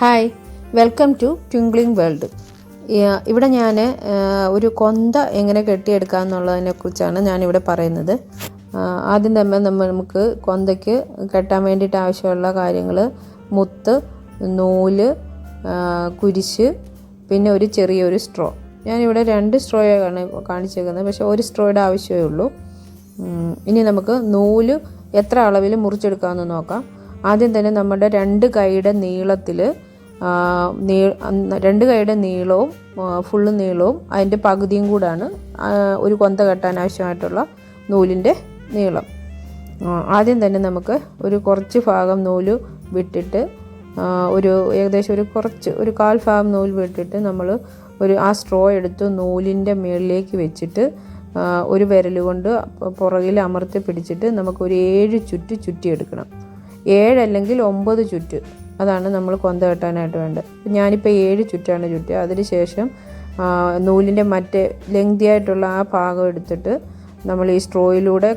Hi welcome to twinkling world ഇവിടെ ഞാൻ ഒരു കൊന്ത എങ്ങനെ കെട്ടിയെടുക്കാം എന്നുള്ളതിനെ കുറിച്ചാണ് ഞാനിവിടെ പറയുന്നത്. ആദ്യം തന്നെ നമ്മൾ നമുക്ക് കൊന്തയ്ക്ക് കെട്ടാൻ വേണ്ടിയിട്ട് ആവശ്യമുള്ള കാര്യങ്ങൾ മുത്ത് നൂൽ കുരിശ് പിന്നെ ഒരു ചെറിയൊരു സ്ട്രോ. ഞാനിവിടെ രണ്ട് സ്ട്രോയാണ് കാണിച്ചേക്കുന്നത് പക്ഷേ ഒരു സ്ട്രോയുടെ ആവശ്യമേ ഉള്ളൂ. ഇനി നമുക്ക് നൂൽ എത്ര അളവിൽ മുറിച്ചെടുക്കാമെന്ന് നോക്കാം. ആദ്യം തന്നെ നമ്മുടെ രണ്ട് കൈയുടെ നീളത്തിൽ നീ രണ്ട് കൈയുടെ നീളവും ഫുള്ള് നീളവും അതിന്റെ പകുതിയും കൂടാണ് ഒരു കൊന്ത കെട്ടാൻ ആവശ്യമായിട്ടുള്ള നൂലിന്റെ നീളം. ആദ്യം തന്നെ നമുക്ക് ഒരു കുറച്ച് ഭാഗം നൂൽ വിട്ടിട്ട് ഒരു ഏകദേശം ഒരു കുറച്ച് ഒരു കാൽ ഭാഗം നൂൽ വിട്ടിട്ട് നമ്മൾ ഒരു ആ സ്ട്രോ എടുത്ത് നൂലിന്റെ മുകളിലേക്ക് വെച്ചിട്ട് ഒരു വിരൽ കൊണ്ട് പുറകിൽ അമർത്തി പിടിച്ചിട്ട് നമുക്ക് ഒരു ഏഴ് ചുറ്റ് ചുറ്റിയെടുക്കണം. ഏഴല്ലെങ്കിൽ ഒമ്പത് ചുറ്റ്. അതാണ് നമ്മൾ കൊന്ത കെട്ടാനായിട്ട് വേണ്ടത്. ഞാനിപ്പോൾ ഏഴ് ചുറ്റാണ് ചുറ്റുക അതിന് ശേഷം നൂലിന്റെ മറ്റേ ലെങ്തി ആയിട്ടുള്ള ആ ഭാഗം എടുത്തിട്ട് നമ്മൾ ഈ സ്ട്രോയിലൂടെ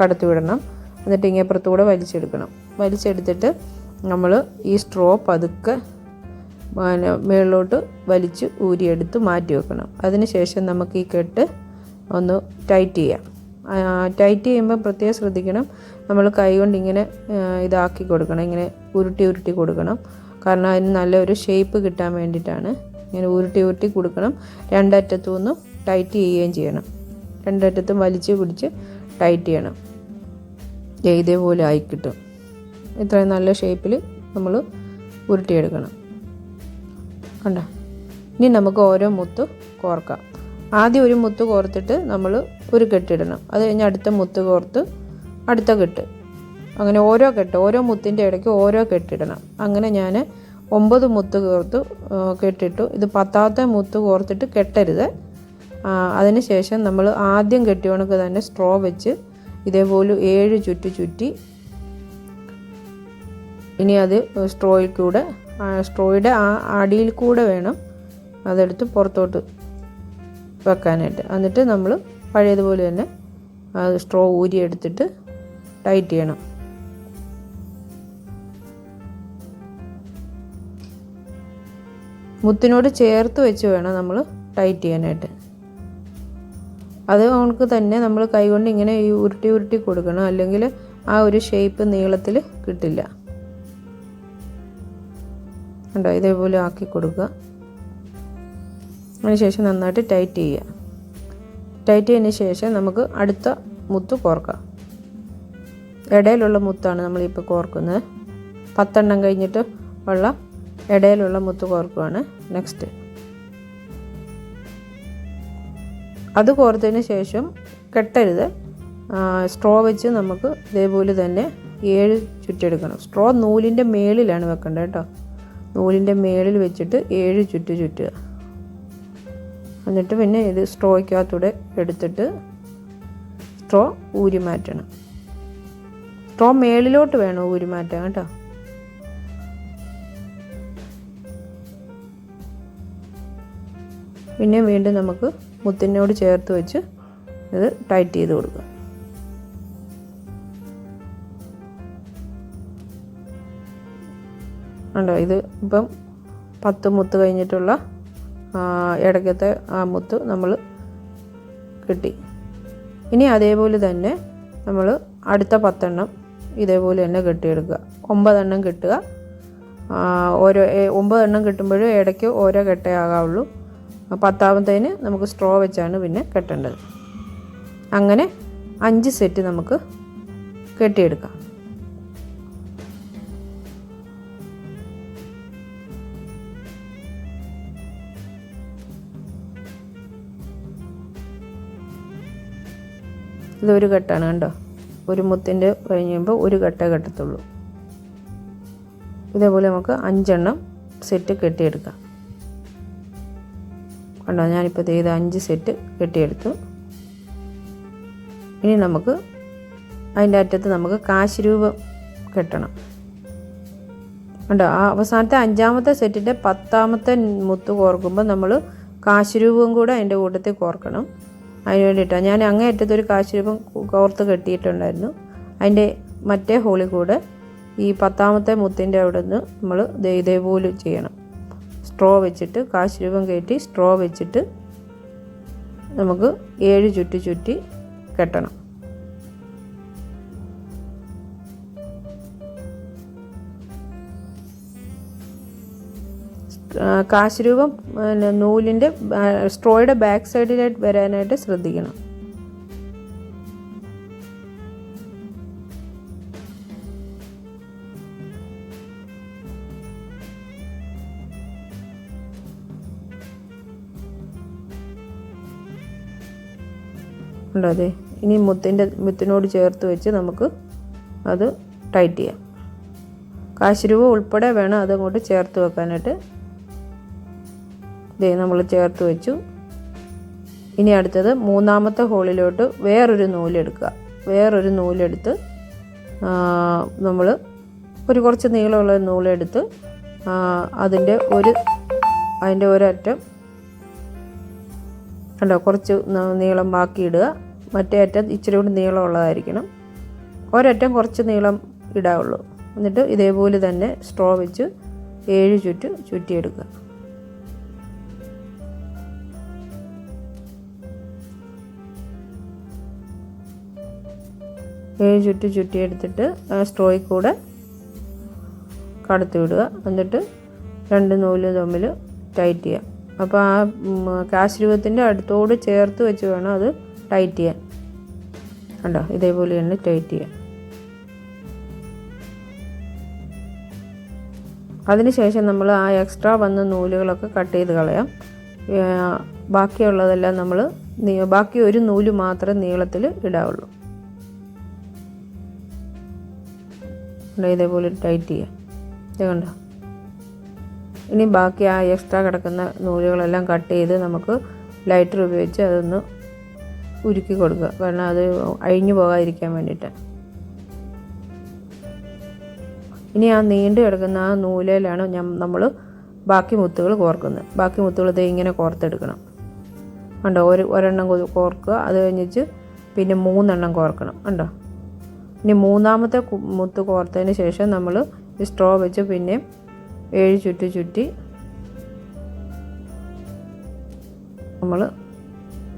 കടത്തി വിടണം. എന്നിട്ട് ഇങ്ങേപ്പുറത്തൂടെ വലിച്ചെടുക്കണം. വലിച്ചെടുത്തിട്ട് നമ്മൾ ഈ സ്ട്രോ പതുക്കെ പിന്നെ മുകളിലോട്ട് വലിച്ച് ഊരിയെടുത്ത് മാറ്റി വെക്കണം. അതിനുശേഷം നമുക്ക് ഈ കെട്ട് ഒന്ന് ടൈറ്റ് ചെയ്യാം. ടൈറ്റ് ചെയ്യുമ്പോൾ പ്രത്യേകം ശ്രദ്ധിക്കണം. നമ്മൾ കൈ കൊണ്ട് ഇങ്ങനെ ഇതാക്കി കൊടുക്കണം. ഇങ്ങനെ ഉരുട്ടി ഉരുട്ടി കൊടുക്കണം. കാരണം അതിന് നല്ലൊരു ഷേപ്പ് കിട്ടാൻ വേണ്ടിയിട്ടാണ്. ഇങ്ങനെ ഉരുട്ടി ഉരുട്ടി കൊടുക്കണം. രണ്ടറ്റത്തു നിന്നും ടൈറ്റ് ചെയ്യുകയും ചെയ്യണം. രണ്ടറ്റത്തും വലിച്ച് പിടിച്ച് ടൈറ്റ് ചെയ്യണം. ഇതേപോലെ ആയി കിട്ടും. ഇത്രയും നല്ല ഷേപ്പിൽ നമ്മൾ ഉരുട്ടിയെടുക്കണം. കണ്ട? ഇനി നമുക്ക് ഓരോ മുത്ത് കോർക്കാം. ആദ്യം ഒരു മുത്ത് കോർത്തിട്ട് നമ്മൾ ഒരു കെട്ടിടണം. അത് കഴിഞ്ഞ് അടുത്ത മുത്ത് കോർത്ത് അടുത്ത കെട്ട്. അങ്ങനെ ഓരോ കെട്ട് ഓരോ മുത്തിന്റെ ഇടയ്ക്ക് ഓരോ കെട്ടിടണം. അങ്ങനെ ഞാൻ ഒമ്പത് മുത്ത് കോർത്ത് കെട്ടിട്ടു. ഇത് പത്താമത്തെ മുത്ത് കോർത്തിട്ട് കെട്ടരുത്. ആ, അതിന് ശേഷം നമ്മൾ ആദ്യം കെട്ടിയ കണക്ക് തന്നെ സ്ട്രോ വെച്ച് ഇതേപോലെ ഏഴ് ചുറ്റി ചുറ്റി ഇനി അത് സ്ട്രോയിൽ കൂടെ സ്ട്രോയുടെ ആ അടിയിൽ കൂടെ വേണം അതെടുത്ത് പുറത്തോട്ട് വെക്കാനായിട്ട്. എന്നിട്ട് നമ്മൾ പഴയതുപോലെ തന്നെ സ്ട്രോ ഊരി എടുത്തിട്ട് ടൈറ്റ് ചെയ്യണം. മുത്തിനോട് ചേർത്ത് വെച്ച് വേണം നമ്മൾ ടൈറ്റ് ചെയ്യാനായിട്ട്. അത് നമുക്ക് തന്നെ നമ്മൾ കൈകൊണ്ട് ഇങ്ങനെ ഈ ഉരുട്ടി ഉരുട്ടി കൊടുക്കണം. അല്ലെങ്കിൽ ആ ഒരു ഷേപ്പ് നീളത്തിൽ കിട്ടില്ല. കണ്ടോ? ഇതേപോലെ ആക്കി കൊടുക്കുക. അതിനുശേഷം നന്നായിട്ട് ടൈറ്റ് ചെയ്യുക. ടൈറ്റ് ചെയ്തതിന് ശേഷം നമുക്ക് അടുത്ത മുത്ത് കോർക്കാം. ഇടയിലുള്ള മുത്താണ് നമ്മളിപ്പോൾ കോർക്കുന്നത് പത്തെണ്ണം കഴിഞ്ഞിട്ട് ഉള്ള ഇടയിലുള്ള മുത്ത് കോർക്കുകയാണ് നെക്സ്റ്റ്. അത് കോർത്തതിന് ശേഷം കെട്ടരുത്. സ്ട്രോ വെച്ച് നമുക്ക് ഇതേപോലെ തന്നെ ഏഴ് ചുറ്റെടുക്കണം. സ്ട്രോ നൂലിന്റെ മേളിലാണ് വെക്കേണ്ടത് കേട്ടോ നൂലിന്റെ മേളിൽ വെച്ചിട്ട് ഏഴ് ചുറ്റ് ചുറ്റുക. എന്നിട്ട് പിന്നെ ഇത് സ്ട്രോയ്ക്കകത്തൂടെ എടുത്തിട്ട് സ്ട്രോ ഊരി മാറ്റണം. സ്ട്രോ മേളിലോട്ട് വേണം ഊരി മാറ്റാൻ കേട്ടോ. പിന്നെ വീണ്ടും നമുക്ക് മുത്തിനോട് ചേർത്ത് വെച്ച് ഇത് ടൈറ്റ് ചെയ്ത് കൊടുക്കുക ഉണ്ടോ ഇത് ഇപ്പം പത്ത് മുത്ത് കഴിഞ്ഞിട്ടുള്ള ഇടയ്ക്കത്തെ ആ മുത്ത് നമ്മൾ കിട്ടി. ഇനി അതേപോലെ തന്നെ നമ്മൾ അടുത്ത പത്തെണ്ണം ഇതേപോലെ തന്നെ കെട്ടിയെടുക്കുക. ഒമ്പതെണ്ണം കിട്ടുക. ഓരോ ഒമ്പതെണ്ണം കിട്ടുമ്പോഴും ഇടയ്ക്ക് ഓരോ കെട്ടേ ആകാവുള്ളൂ. പത്താമത്തേന് നമുക്ക് സ്ട്രോ വെച്ചാണ് പിന്നെ കെട്ടേണ്ടത്. അങ്ങനെ അഞ്ച് സെറ്റ് നമുക്ക് കെട്ടിയെടുക്കാം. ഇതൊരു കെട്ടാണ് കണ്ടോ? ഒരു മുത്തിന്റെ കഴിഞ്ഞ് കഴിയുമ്പോൾ ഒരു കെട്ടേ കെട്ടത്തുള്ളൂ. ഇതേപോലെ നമുക്ക് അഞ്ചെണ്ണം സെറ്റ് കെട്ടിയെടുക്കാം. കണ്ടോ? ഞാനിപ്പോൾ ചെയ്ത അഞ്ച് സെറ്റ് കെട്ടിയെടുത്തു. ഇനി നമുക്ക് അതിന്റെ അറ്റത്ത് നമുക്ക് കാശ് രൂപം കെട്ടണം. കണ്ടോ? ആ അവസാനത്തെ അഞ്ചാമത്തെ സെറ്റിന്റെ പത്താമത്തെ മുത്ത് കോർക്കുമ്പോൾ നമ്മൾ കാശ് രൂപവും കൂടെ അതിന്റെ കൂട്ടത്തിൽ കോർക്കണം. അതിന് വേണ്ടിയിട്ടാണ് ഞാൻ അങ്ങേ അറ്റത്തൊരു കാശ് രൂപം കോർത്ത് കെട്ടിയിട്ടുണ്ടായിരുന്നു. അതിന്റെ മറ്റേ ഹോളിൽ കൂടെ ഈ പത്താമത്തെ മുത്തിന്റെ അവിടെ നിന്ന് നമ്മൾ ദേ ഇതേപോലെ ചെയ്യണം. സ്ട്രോ വെച്ചിട്ട് കാശ് രൂപം കയറ്റി സ്ട്രോ വെച്ചിട്ട് നമുക്ക് ഏഴ് ചുറ്റി ചുറ്റി കെട്ടണം. കാശ് രൂപം പിന്നെ നൂലിന്റെ സ്ട്രോയുടെ ബാക്ക് സൈഡിലായിട്ട് വരാനായിട്ട് ശ്രദ്ധിക്കണം. ഉണ്ടോ അതെ? ഇനി മുത്തിന്റെ മുത്തിനോട് ചേർത്ത് വെച്ച് നമുക്ക് അത് ടൈറ്റ് ചെയ്യാം. കാശുരൂപ ഉൾപ്പെടെ വേണം അതങ്ങോട്ട് ചേർത്ത് വെക്കാനായിട്ട്. ഇതേ നമ്മൾ ചേർത്ത് വെച്ചു. ഇനി അടുത്തത് മൂന്നാമത്തെ ഹോളിലോട്ട് വേറൊരു നൂലെടുക്കുക വേറൊരു നൂലെടുത്ത് നമ്മൾ ഒരു കുറച്ച് നീളമുള്ള നൂലെടുത്ത് അതിന്റെ ഒരു അതിന്റെ ഒരറ്റം കണ്ടോ കുറച്ച് നീളം ബാക്കിയിടുക മറ്റേ അറ്റം ഇച്ചിരി കൂടി നീളമുള്ളതായിരിക്കണം. ഒരറ്റം കുറച്ച് നീളം ഇടാവുള്ളൂ. എന്നിട്ട് ഇതേപോലെ തന്നെ സ്ട്രോ വെച്ച് ഏഴ് ചുറ്റ് ചുറ്റിയെടുക്കുക. ഏഴ് ചുറ്റ് ചുറ്റിയെടുത്തിട്ട് സ്ട്രോയിൽ കൂടെ കടത്തി വിടുക എന്നിട്ട് രണ്ട് നൂൽ തമ്മിൽ ടൈറ്റ് ചെയ്യുക അപ്പോൾ ആ കാശ് രൂപത്തിന്റെ അടുത്തോട് ചേർത്ത് വെച്ച് വേണം അത് ടൈറ്റ് ചെയ്യാൻ. കണ്ടോ? ഇതേപോലെ തന്നെ ടൈറ്റ് ചെയ്യാം. അതിനുശേഷം നമ്മൾ ആ എക്സ്ട്രാ വന്ന നൂലുകളൊക്കെ കട്ട് ചെയ്ത് കളയാം. ബാക്കിയുള്ളതെല്ലാം നമ്മൾ ബാക്കി ഒരു നൂൽ മാത്രം നീളത്തിൽ ഇടാവുള്ളൂ. ഇതേപോലെ ടൈറ്റ് ചെയ്യാം. ഇത് കണ്ടോ? ഇനി ബാക്കി ആ എക്സ്ട്രാ കിടക്കുന്ന നൂലുകളെല്ലാം കട്ട് ചെയ്ത് നമുക്ക് ലൈറ്റർ ഉപയോഗിച്ച് അതൊന്ന് ഉരുക്കി കൊടുക്കുക. കാരണം അത് അഴിഞ്ഞു പോകാതിരിക്കാൻ വേണ്ടിയിട്ട്. ഇനി ആ നീണ്ടു കിടക്കുന്ന ആ നൂലയിലാണ് നമ്മൾ ബാക്കി മുത്തുകൾ കോർക്കുന്നത്. ബാക്കി മുത്തുകൾ ഇത് ഇങ്ങനെ കോർത്തെടുക്കണം. കണ്ടോ? ഒരു ഒരെണ്ണം കോർക്കുക. അത് കഴിഞ്ഞിട്ട് പിന്നെ മൂന്നെണ്ണം കോർക്കണം. കണ്ടോ? ഇനി മൂന്നാമത്തെ മുത്ത് കോർത്തതിന് ശേഷം നമ്മൾ ഈ സ്ട്രോ വെച്ച് പിന്നെ ഏഴ് ചുറ്റി ചുറ്റി നമ്മൾ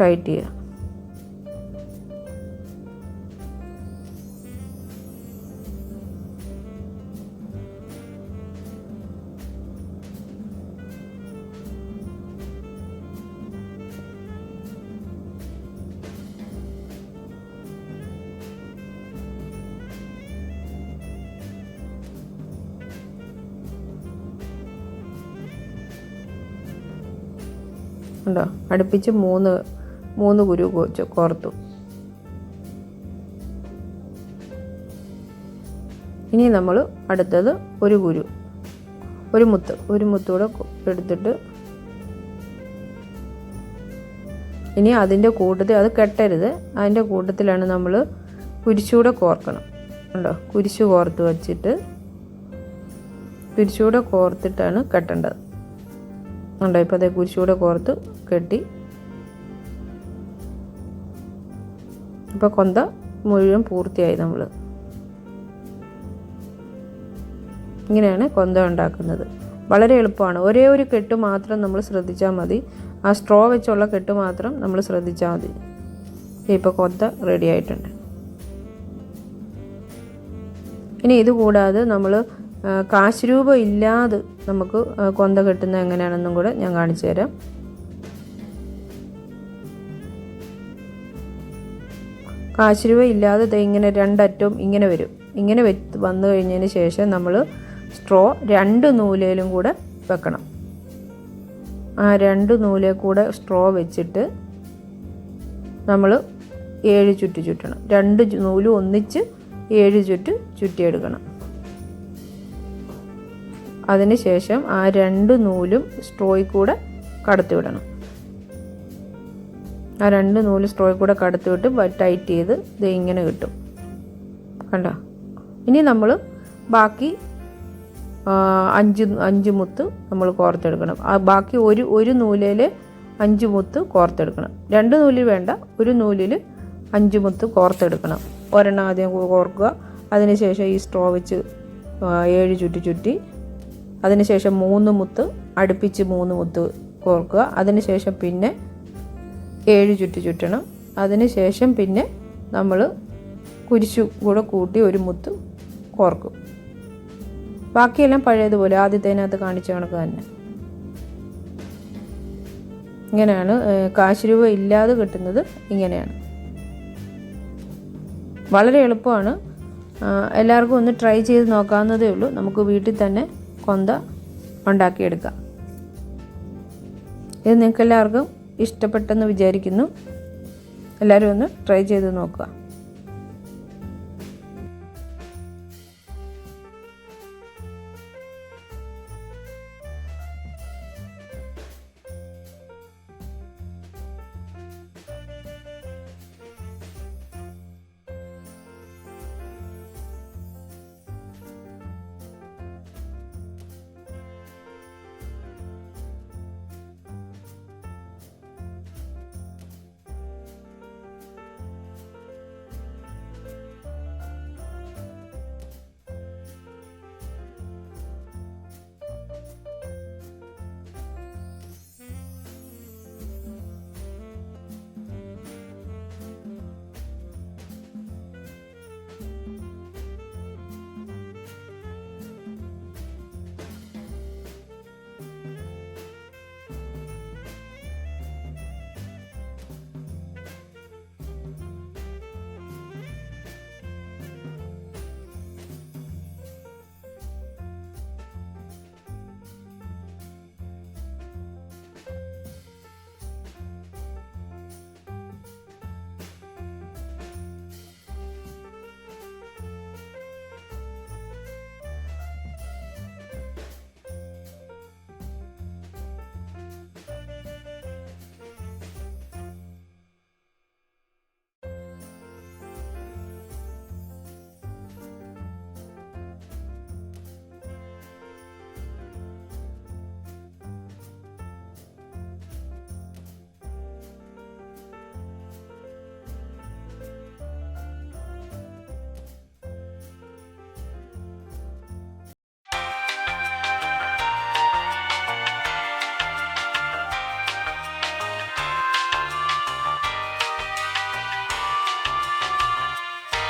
ടൈറ്റ് ചെയ്യുക. ഉണ്ടോ? അടുപ്പിച്ച് മൂന്ന് മൂന്ന് കുരു കോർത്തു. ഇനി നമ്മൾ അടുത്തത് ഒരു കുരു ഒരു മുത്ത് ഒരു മുത്തൂടെ എടുത്തിട്ട് ഇനി അതിന്റെ കൂട്ടത്തിൽ അത് കെട്ടരുത്. അതിന്റെ കൂട്ടത്തിലാണ് നമ്മൾ കുരിശൂടെ കോർക്കണം. ഉണ്ടോ? കുരിശ് കോർത്ത് വച്ചിട്ട് കുരിശൂടെ കോർത്തിട്ടാണ് കെട്ടേണ്ടത്. ഉണ്ടോ? ഇപ്പോൾ അതേ കുരിശൂടെ കോർത്ത് കെട്ടി. ഇപ്പോൾ കൊന്ത മുഴുവൻ പൂർത്തിയായി നമ്മൾ ഇങ്ങനെയാണ് കൊന്ത ഉണ്ടാക്കുന്നത്. വളരെ എളുപ്പമാണ്. ഒരേ ഒരു കെട്ട് മാത്രം നമ്മൾ ശ്രദ്ധിച്ചാൽ മതി. ആ സ്ട്രോ വെച്ചുള്ള കെട്ട് മാത്രം നമ്മൾ ശ്രദ്ധിച്ചാൽ മതി. ഇപ്പോൾ കൊന്ത റെഡി ആയിട്ടുണ്ട്. ഇനി ഇത് കൂടാതെ നമ്മൾ കാശ് രൂപ ഇല്ലാതെ നമുക്ക് കൊന്ത കെട്ടുന്നത് എങ്ങനെയാണെന്നും കൂടെ ഞാൻ കാണിച്ചു തരാം. കാശ് രൂപ ഇല്ലാതെ ഇങ്ങനെ രണ്ടറ്റവും ഇങ്ങനെ വരും. ഇങ്ങനെ വന്നു കഴിഞ്ഞതിന് ശേഷം നമ്മൾ സ്ട്രോ രണ്ട് നൂലയിലും കൂടെ വെക്കണം. ആ രണ്ട് നൂലേ കൂടെ സ്ട്രോ വെച്ചിട്ട് നമ്മൾ ഏഴ് ചുറ്റ് ചുറ്റണം. രണ്ട് നൂലും ഒന്നിച്ച് ഏഴ് ചുറ്റ് ചുറ്റിയെടുക്കണം. അതിനുശേഷം ആ രണ്ട് നൂലും സ്ട്രോയിൽ കൂടെ കടത്തി ആ രണ്ട് നൂൽ സ്ട്രോയിൽ കൂടെ കടത്തി വിട്ട് ടൈറ്റ് ചെയ്ത് ഇത് ഇങ്ങനെ കിട്ടും. കണ്ടോ? ഇനി നമ്മൾ ബാക്കി അഞ്ച് അഞ്ച് മുത്ത് നമ്മൾ കോർത്തെടുക്കണം. ആ ബാക്കി ഒരു ഒരു നൂലിൽ അഞ്ച് മുത്ത് കോർത്തെടുക്കണം. രണ്ട് നൂലിൽ വേണ്ട ഒരു നൂലിൽ അഞ്ച് മുത്ത് കോർത്തെടുക്കണം. ഒരെണ്ണം ആദ്യം കോർക്കുക. അതിനുശേഷം ഈ സ്ട്രോ വെച്ച് ഏഴ് ചുറ്റി ചുറ്റി അതിനുശേഷം മൂന്ന് മുത്ത് അടുപ്പിച്ച് മൂന്ന് മുത്ത് കോർക്കുക. അതിനുശേഷം പിന്നെ ഏഴ് ചുറ്റ് ചുറ്റണം. അതിനുശേഷം പിന്നെ നമ്മൾ കുരിശു കൂടെ കൂട്ടി ഒരു മുത്ത് കോർക്കും. ബാക്കിയെല്ലാം പഴയതുപോലെ ആദ്യത്തേനകത്ത് കാണിച്ച കണക്ക് തന്നെ. ഇങ്ങനെയാണ് ഏഹ്, കാശ് രൂപ ഇല്ലാതെ കിട്ടുന്നത് ഇങ്ങനെയാണ്. വളരെ എളുപ്പമാണ്. എല്ലാവർക്കും ഒന്ന് ട്രൈ ചെയ്ത് നോക്കാവുന്നതേ ഉള്ളൂ. നമുക്ക് വീട്ടിൽ തന്നെ കൊന്ത ഉണ്ടാക്കിയെടുക്കാം. ഇത് നിങ്ങൾക്ക് എല്ലാവർക്കും ഇഷ്ടപ്പെട്ടെന്ന് വിചാരിക്കുന്നു. എല്ലാവരും ഒന്ന് ട്രൈ ചെയ്ത് നോക്കുക.